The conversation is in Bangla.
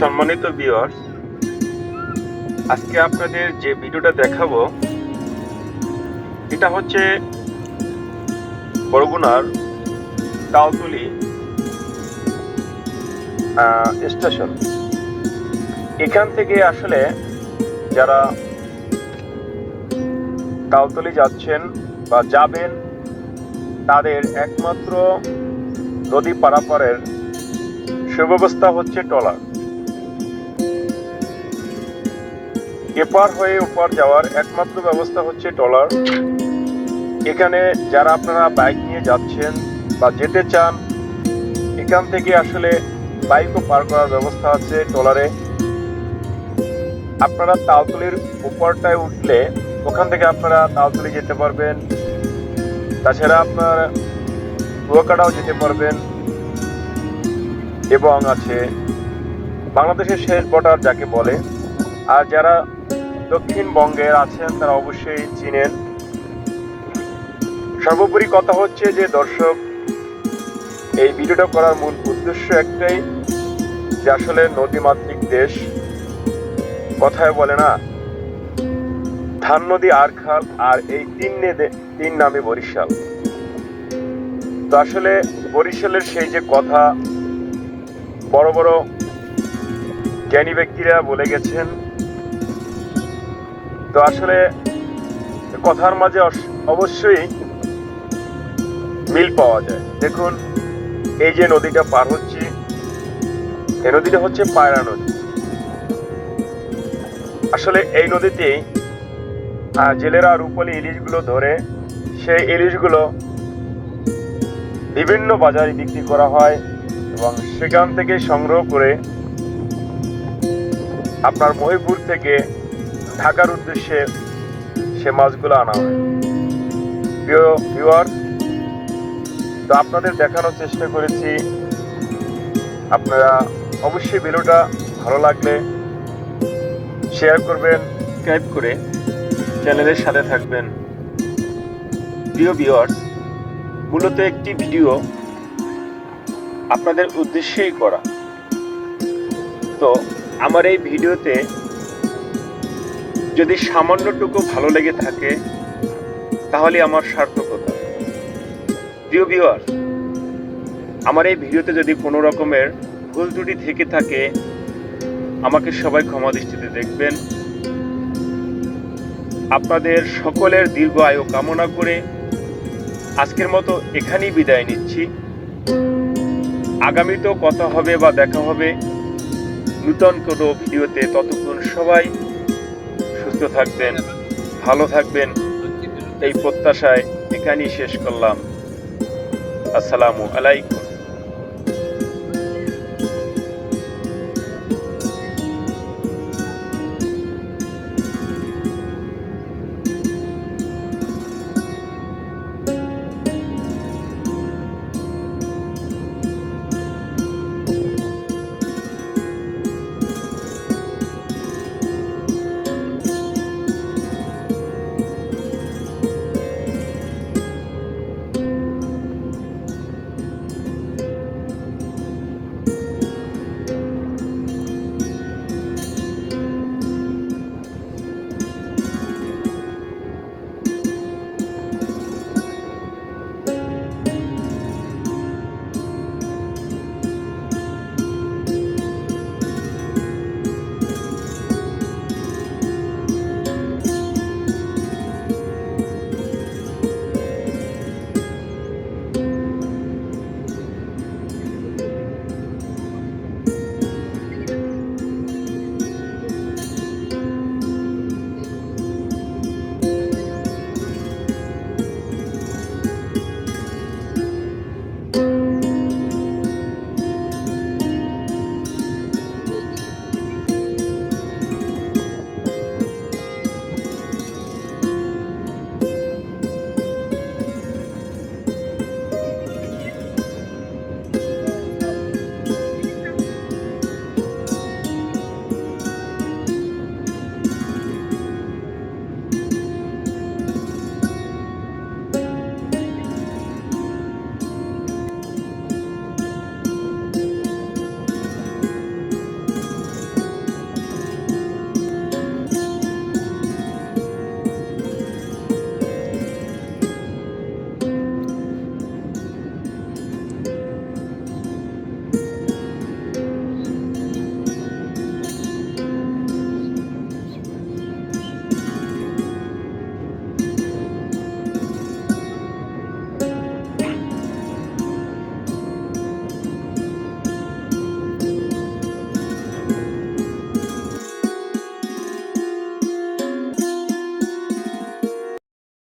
সম্মানিত ভিউয়ার্স আজকে আপনাদের যে ভিডিওটা দেখাবো, এটা হচ্ছে বরগুনার তালতলি স্টেশন এখান থেকে আসলে যারা তালতলি যাচ্ছেন বা যাবেন, তাদের একমাত্র নদী পারাপারের সুব্যবস্থা হচ্ছে ট্রলার। এপার হয়ে ওপার যাওয়ার একমাত্র ব্যবস্থা হচ্ছে ট্রলার এখানে যারা আপনারা বাইক নিয়ে যাচ্ছেন বা যেতে চান, এখান থেকে আসলে বাইকও পার করার ব্যবস্থা আছে ট্রলারে আপনারা তালতলির উপরটায় উঠলে ওখান থেকে আপনারা তালতলি যেতে পারবেন। তাছাড়া আপনার কুয়াকাটাও যেতে পারবেন। এবং আছে বাংলাদেশের শেষ বর্ডার যাকে বলে। আর যারা দক্ষিণবঙ্গের আছেন, তারা অবশ্যই চিনেন। সর্বোপরি কথা হচ্ছে যে, দর্শক, এই ভিডিওটা করার মূল উদ্দেশ্য একটাই, যে আসলে নদীমাতৃক দেশ। কথায় বলে না, ধান নদী আর খাল আর এই তিন তিন নামে বরিশাল। তো আসলে বরিশালের সেই যে কথা, বড় বড় জ্ঞানী ব্যক্তিরা বলে গেছেন তো আসলে কথার মাঝে অবশ্যই মিল পাওয়া যায়। দেখুন, এই যে নদীটা পার হচ্ছে এই নদীটা হচ্ছে পায়রা নদী। আসলে এই নদীতেই জেলেরা রূপলি ইলিশগুলো ধরে, সেই ইলিশগুলো বিভিন্ন বাজারে বিক্রি করা হয় এবং সেখান থেকে সংগ্রহ করে আপনার মহিপুর থেকে ঢাকার উদ্দেশ্যে সে মাছগুলো আনা হয়। প্রিয় তো আপনাদের দেখানোর চেষ্টা করেছি। আপনারা অবশ্যই ভিডিওটা ভালো লাগলে শেয়ার করবেন সাবস্ক্রাইব করে চ্যানেলের সাথে থাকবেন। প্রিয় ভিউয়ার্স মূলত একটি ভিডিও আপনাদের উদ্দেশ্যেই করা। তো আমার এই ভিডিওতে যদি সামান্যটুকু ভালো লেগে থাকে, তাহলে আমার সার্থকতা। প্রিয় ভিউয়ার আমার এই ভিডিওতে যদি কোনো রকমের ভুল ত্রুটি থেকে থাকে, আমাকে সবাই ক্ষমা দৃষ্টিতে দেখবেন। আপনাদের সকলের দীর্ঘ আয়ু কামনা করে আজকের মতো এখানেই বিদায় নিচ্ছি। আগামীতেও কথা হবে বা দেখা হবে। নূতন কোনো ভিডিওতে ততক্ষণ সবাই সুস্থ থাকবেন ভালো থাকবেন। এই প্রত্যাশায় এখানেই শেষ করলাম। আসসালামু আলাইকুম।